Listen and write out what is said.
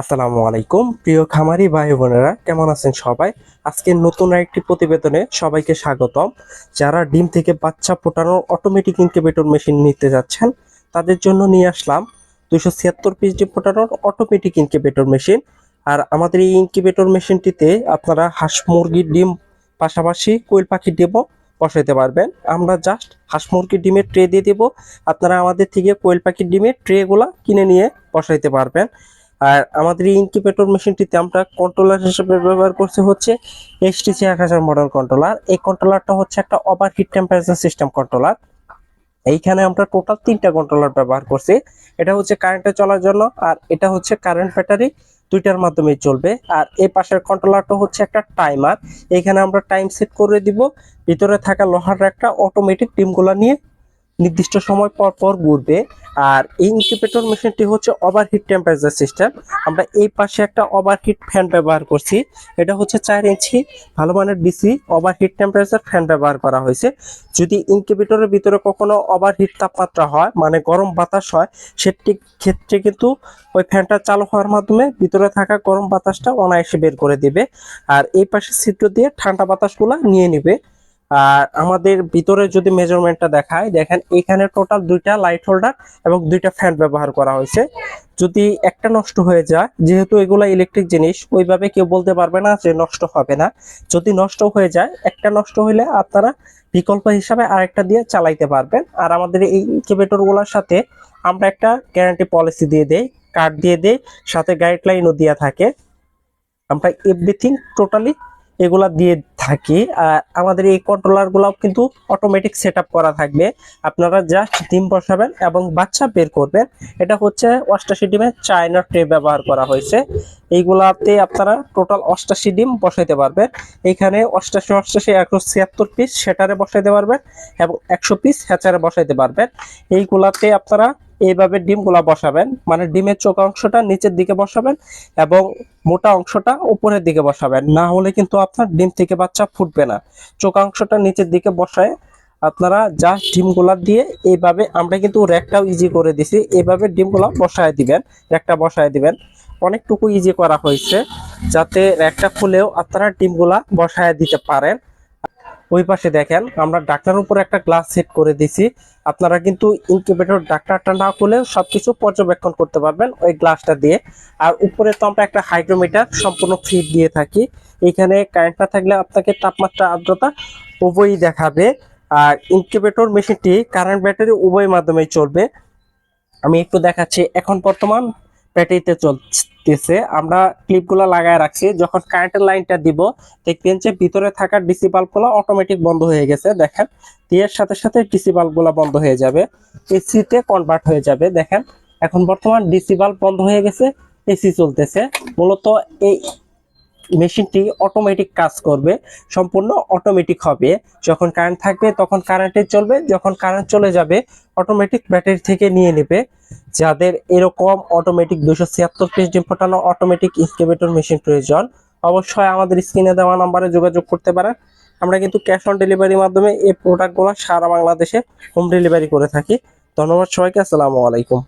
আসসালামু আলাইকুম। প্রিয় খামারি ভাই বোনেরা, কেমন আছেন সবাই? আজকে নতুন একটি প্রতিবেদনে সবাইকে স্বাগতম। যারা ডিম থেকে বাচ্চা ফোটানোর অটোমেটিক ইনকিউবেটর মেশিন নিতে যাচ্ছেন, তাদের জন্য নিয়ে আসলাম দুশো ছিয়াত্তর পিস ডিম ফোটানোর অটোমেটিক ইনকিউবেটর মেশিন আর আমাদের এই ইনকিউবেটর মেশিনটিতে আপনারা হাঁস মুরগির ডিম পাশাপাশি কোয়েল পাখির ডিমও বসাইতে পারবেন। আমরা জাস্ট হাঁস মুরগির ডিমের ট্রে দিয়ে দেবো। আপনারা আমাদের থেকে কোয়েল পাখির ডিমের ট্রেগুলা কিনে নিয়ে বসাইতে পারবেন। আর আমাদের এই ইনকিউবেটর মেশিনটিতে আমরা কন্ট্রোলার হিসেবে ব্যবহার করছি হচ্ছে এইচটিসি এক হাজার মডেল কন্ট্রোলার এই কন্ট্রোলারটা হচ্ছে একটা over heat temperature system controller এইখানে আমরা টোটাল তিনটা কন্ট্রোলার ব্যবহার করছি। এটা হচ্ছে কারেন্টে চলার জন্য আর এটা হচ্ছে কারেন্ট ব্যাটারি দুইটার মাধ্যমে চলবে। আর এই পাশের কন্ট্রোলারটা হচ্ছে একটা টাইমার এখানে আমরা টাইম সেট করে দিব। ভিতরে থাকা লোহার একটা অটোমেটিক টিমগুলো নিয়ে নির্দিষ্ট সময় পর পর ঘুরবে। আর এই ইনকিউবেটর মেশিনটি হচ্ছে ওভারহিট টেম্পারেচার সিস্টেম আমরা এই পাশে একটা ওভারহিট ফ্যান ব্যবহার করছি। এটা হচ্ছে চার ইঞ্চি ভালো মানের ডিসি ওভারহিট টেম্পারেচার ফ্যান ব্যবহার করা হয়েছে। যদি ইনকিউবেটরের ভিতরে কখনো ওভারহিট তাপমাত্রা হয় মানে গরম বাতাস হয়, সেটি ক্ষেত্রে কিন্তু ওই ফ্যানটা চালু হওয়ার মাধ্যমে ভিতরে থাকা গরম বাতাসটা অনায়াসে বের করে দিবে। আর এই পাশে ছিদ্র দিয়ে ঠান্ডা বাতাসগুলো নিয়ে নিবে। আর আমাদের ভিতরে যদি মেজারমেন্টটা দেখায়, দেখেন এখানে টোটাল দুইটা লাইট হোল্ডার এবং দুইটা ফ্যান ব্যবহার করা হয়েছে। যদি একটা নষ্ট হয়ে যায়, যেহেতু এগুলা ইলেকট্রিক জিনিস, ওইভাবে কেউ বলতে পারবে না যে নষ্ট হবে না। যদি নষ্ট হয়ে যায়, একটা নষ্ট হইলে আপনারা বিকল্প হিসাবে আরেকটা দিয়ে চালাইতে পারবেন। আর আমাদের এই ইনকিউবেটরগুলোর সাথে আমরা একটা গ্যারান্টি পলিসি দিয়ে দেই কার্ড দিয়ে দেই, সাথে গাইডলাইনও দেওয়া থাকে। আমরা এভরিথিং টোটালি এগুলা দিয়ে থাকি, আর আমাদের এই কন্ট্রোলার গুলাও কিন্তু অটোমেটিক সেট করা থাকবে। আপনারা জাস্ট ডিম বসাবেন এবং বাচ্চা বের করবেন। এটা হচ্ছে অষ্টাশি ডিমের চায়না ট্রে ব্যবহার করা হয়েছে। এইগুলাতে আপনারা টোটাল অষ্টাশি ডিম বসাইতে পারবেন। এখানে অষ্টাশি অষ্টাশি, একশো ছিয়াত্তর পিস সেটারে বসাইতে পারবেন এবং একশো পিস হ্যাচারে বসাইতে পারবেন। এইগুলাতে আপনারা এইভাবে ডিমগুলা বসাবেন। মানে ডিমের চোখ অংশটা নিচের দিকে বসাবেন এবং মোটা অংশটা উপরের দিকে বসাবেন। না হলে কিন্তু আপনার ডিম থেকে বাচ্চা ফুটবে না। চোখ অংশটা নিচের দিকে বসায় আপনারা জাস্ট ডিমগুলা দিয়ে এইভাবে আমরা কিন্তু র্যাকটাও ইজি করে দিছি। এইভাবে ডিমগুলা বসায় দিবেন, র্যাকটা বসায় দিবেন। অনেকটুকু ইজি করা হয়েছে। যাতে র্যাকটা খুলেও আপনারা ডিমগুলা বসায় দিতে পারেন। ওই পাশে দেখেন, আমরা ডাক্তার উপরে একটা গ্লাস সেট করে দিছি। আপনারা কিন্তু ইনকিউবেটর ডাক্তারটা না খুলে সবকিছু পর্যবেক্ষণ করতে পারবেন ওই গ্লাসটা দিয়ে। আর উপরে তো আমরা একটা হাইড্রোমিটার সম্পূর্ণ ফ্রি দিয়ে থাকি। এখানে কারেন্ট না থাকলে আপনাকে তাপমাত্রা, আর্দ্রতা উভয়ই দেখাবে। আর ইনকিউবেটর মেশিনটি কারেন্ট ব্যাটারি উভয় মাধ্যমেই চলবে। আমি একটু দেখাচ্ছি, এখন বর্তমান ব্যাটারিতে চলতেছে। আমরা ক্লিপগুলো লাগায় রাখছি। যখন কারেন্টের লাইনটা দিব, দেখবেন যে ভিতরে থাকা ডিসি বাল্বগুলো অটোমেটিক বন্ধ হয়ে গেছে, দেখেন। দিয়ের সাথে সাথে ডিসি বাল্বগুলো বন্ধ হয়ে যাবে। এসিতে কনভার্ট হয়ে যাবে, দেখেন। এখন বর্তমান ডিসি বাল্ব বন্ধ হয়ে গেছে এসি চলতেছে। মূলত এই মেশিনটি অটোমেটিক কাজ করবে, সম্পূর্ণ অটোমেটিক হবে। যখন কারেন্ট থাকবে, তখন কারেন্টে চলবে, যখন কারেন্ট চলে যাবে অটোমেটিক ব্যাটারি থেকে নিয়ে নেবে। যাদের এরকম অটোমেটিক দুশো ছিয়াত্তর পিস ডিম ফোটানো অটোমেটিক ইনকিউবেটর মেশিন প্রয়োজন, অবশ্যই আমাদের স্ক্রিনে দেওয়া নাম্বারে যোগাযোগ করতে পারেন। আমরা কিন্তু ক্যাশ অন ডেলিভারির মাধ্যমে এই প্রোডাক্টগুলো সারা বাংলাদেশে হোম ডেলিভারি করে থাকি। ধন্যবাদ সবাইকে, আসসালামু আলাইকুম।